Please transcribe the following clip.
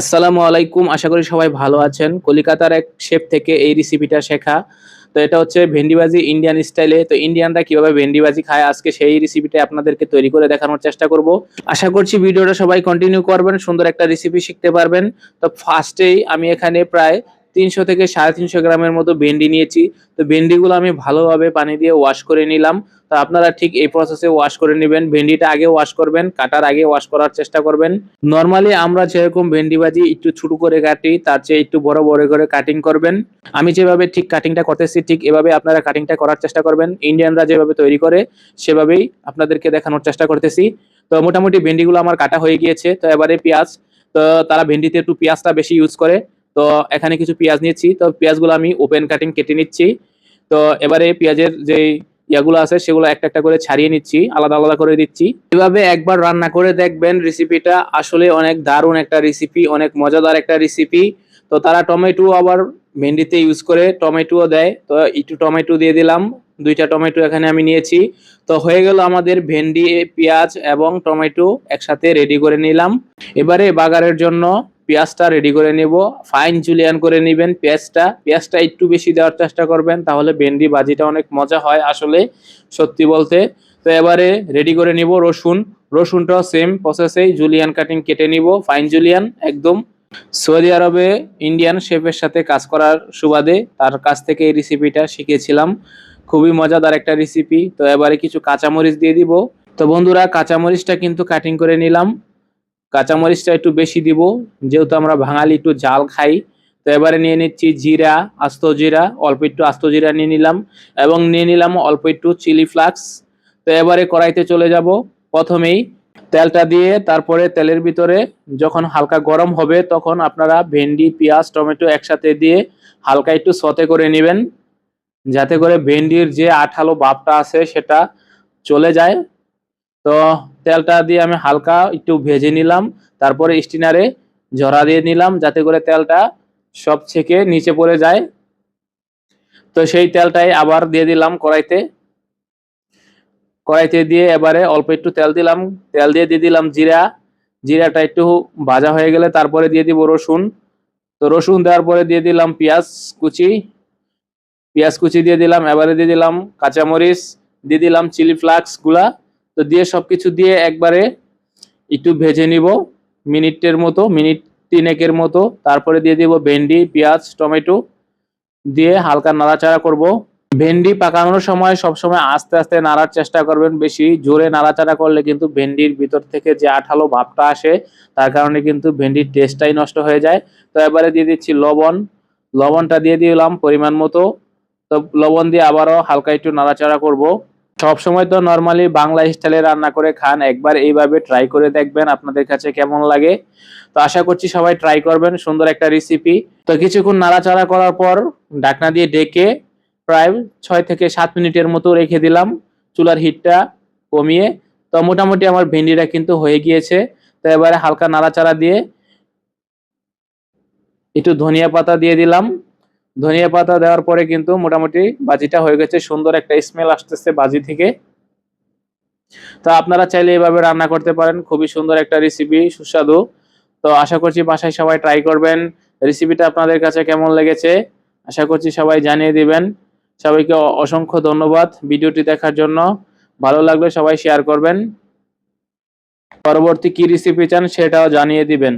আসসালামু আলাইকুম, আশা করি সবাই ভালো আছেন। কলিকাতার এক শেফ থেকে এই রেসিপিটা শেখা। তো এটা হচ্ছে ভেন্ডিবাজি ইন্ডিয়ান স্টাইলে তো ইন্ডিয়ানরা কীভাবে ভেন্ডিবাজি খায়, আজকে সেই রেসিপিটা আপনাদেরকে তৈরি করে দেখানোর চেষ্টা করব। আশা করছি ভিডিওটা সবাই কন্টিনিউ করবেন, সুন্দর একটা রেসিপি শিখতে পারবেন। তো ফার্স্টেই আমি এখানে প্রায় তিনশো থেকে সাড়ে তিনশো গ্রামের মতো ভেন্ডি নিয়েছি। তো ভেন্ডিগুলো আমি ভালোভাবে পানি দিয়ে ওয়াশ করে নিলাম। তো আপনারা ঠিক এই প্রসেসে ওয়াশ করে নেবেন। ভেন্ডিটা আগে ওয়াশ করবেন, কাটার আগে ওয়াশ করার চেষ্টা করবেন। নর্মালি আমরা যেরকম ভেন্ডি ভাজি একটু ছোট করে কাটি, তার চেয়ে একটু বড় বড় করে কাটিং করবেন। আমি যেভাবে ঠিক কাটিংটা করতেছি, ঠিক এভাবে আপনারা কাটিংটা করার চেষ্টা করবেন। ইন্ডিয়ানরা যেভাবে তৈরি করে, সেভাবেই আপনাদেরকে দেখানোর চেষ্টা করতেছি। তো মোটামুটি ভেন্ডিগুলো আমার কাটা হয়ে গিয়েছে। তো এবারে পেঁয়াজ, তো তারা ভেন্ডিতে একটু পেঁয়াজটা বেশি ইউজ করে। তো এখানে কিছু পেঁয়াজ নিচ্ছি তো পেঁয়াজগুলো আমি ওপেন কাটিং কেটে নিচ্ছি। তো এবারে পেঁয়াজের যে ইয়াগুলো আছে, সেগুলো একটা একটা করে ছাড়িয়ে নিচ্ছি, আলাদা আলাদা করে দিচ্ছি। এভাবে একবার রান্না করে দেখবেন রেসিপিটা আসলে অনেক দারুণ একটা রেসিপি অনেক মজাদার একটা রেসিপি তো তারা টমেটো আবার ভেন্ডিতে ইউজ করে টমেটোও দেয়। তো একটু টমেটো দিয়ে দিলাম, দুইটা টমেটো এখানে আমি নিয়েছি। তো হয়ে গেল আমাদের ভেন্ডি, পেঁয়াজ এবং টমেটো একসাথে রেডি করে নিলাম। এবারে বাগারের জন্য পেঁয়াজটা রেডি করে নেব। ফাইন জুলিয়ান করে নেবেন পেঁয়াজটা। পেঁয়াজটা একটু বেশি দেওয়ার চেষ্টা করবেন, তাহলে ভেন্ডি বাজিটা অনেক মজা হয় আসলে, সত্যি বলতে। তো এবারে রেডি করে নিব রসুন। রসুনটাও সেম প্রসেসেই জুলিয়ান কাটিং কেটে নিব ফাইন জুলিয়ান একদম। সৌদি আরবে ইন্ডিয়ান শেফের সাথে কাজ করার সুবাদে তার কাছ থেকে এই রেসিপিটা শিখেছিলাম। খুবই মজাদার একটা রেসিপি তো এবারে কিছু কাঁচামরিচ দিয়ে দিব। তো বন্ধুরা, কাঁচামরিচটা কিন্তু কাটিং করে নিলাম। কাঁচামরিচটা একটু বেশি দিব। যেহেতু আমরা বাঙালি একটু জাল খাই, তো এবারে নিয়ে নিচ্ছি জিরা, আস্ত জিরা, অল্প একটু আস্ত জিরা নিয়ে নিলাম এবং নিয়ে নিলাম অল্প একটু চিলি ফ্লাক্স। তো এবারে কড়াইতে চলে যাব। প্রথমেই তেলটা দিয়ে তারপরে তেলের ভিতরে যখন হালকা গরম হবে তখন আপনারা ভেন্ডি, পেঁয়াজ, টমেটো একসাথে দিয়ে হালকা একটু সতে করে নেবেন। যাতে করে ভেন্ডির যে আঠালো ভাবটা আছে সেটা চলে যায়। তো তেলটা দিয়ে আমি হালকা একটু ভেজে নিলাম, তারপরে স্টিনারে ঝরা দিয়ে নিলাম, যাতে করে তেলটা সব ছেঁকে নিচে পড়ে যায়। তো সেই তেলটাই আবার দিয়ে দিলাম কড়াইতে। কড়াইতে দিয়ে এবারে অল্প একটু তেল দিলাম। তেল দিয়ে দিয়ে দিলাম জিরা। জিরাটা একটু ভাজা হয়ে গেলে তারপরে দিয়ে দিব রসুন। তো রসুন দেওয়ার পরে দিয়ে দিলাম পেঁয়াজ কুচি। পেঁয়াজ কুচি দিয়ে দিলাম, এবারে দিয়ে দিলাম কাঁচামরিচ, দিয়ে দিলাম চিলি ফ্লাক্সগুলা তো দিয়ে সবকিছু দিয়ে একবারে একটু ভেজে নিব, মিনিটের মতো, মিনিট তিনেকের মতো। তারপরে দিয়ে দিব ভেন্ডি, পেঁয়াজ, টমেটো দিয়ে হালকা নাড়াচাড়া করব। ভেন্ডি পাকানোর সময় সবসময় আস্তে আস্তে নাড়ার চেষ্টা করবেন বেশি। জোরে নাড়াচাড়া করলে কিন্তু ভেন্ডির ভিতর থেকে যে আঠালো ভাবটা আসে, তার কারণে কিন্তু ভেন্ডির টেস্টটাই নষ্ট হয়ে যায়। তো এবারে দিয়ে দিচ্ছি লবণ। লবণটা দিয়ে দিলাম পরিমাণ মতো। তো লবণ দিয়ে আবারও হালকা একটু নাড়াচাড়া করব। সব সময় তো নর্মালি বাংলা স্টাইলে রান্না করে খান, একবার এইভাবে ট্রাই করে দেখবেন আপনাদের কাছে কেমন লাগে। তো আশা করছি সবাই ট্রাই করবেন, সুন্দর একটা রেসিপি তো কিছুক্ষণ নাড়াচাড়া করার পর ঢাকনা দিয়ে ডেকে প্রায় ছয় থেকে সাত মিনিটের মতো রেখে দিলাম চুলার হিটটা কমিয়ে। তো মোটামুটি আমার ভেন্ডিটা কিন্তু হয়ে গিয়েছে। তো এবারে হালকা নাড়াচাড়া দিয়ে একটু ধনিয়া পাতা দিয়ে দিলাম। ধনিয়া পাতা দেওয়ার পরে কিন্তু মোটামুটি বাজিটা হয়ে গেছে, সুন্দর একটা স্মেল আসতেছে বাজি থেকে। তো আপনারা চাইলে এভাবে রান্না করতে পারেন, খুবই সুন্দর একটা রেসিপি সুস্বাদু। তো আশা করছি বাসায় সবাই ট্রাই করবেন। রেসিপিটা আপনাদের কাছে কেমন লেগেছে, আশা করছি সবাই জানিয়ে দিবেন। সবাইকে অসংখ্য ধন্যবাদ ভিডিওটি দেখার জন্য। ভালো লাগলে সবাই শেয়ার করবেন। পরবর্তী কি রেসিপি চান সেটাও জানিয়ে দিবেন।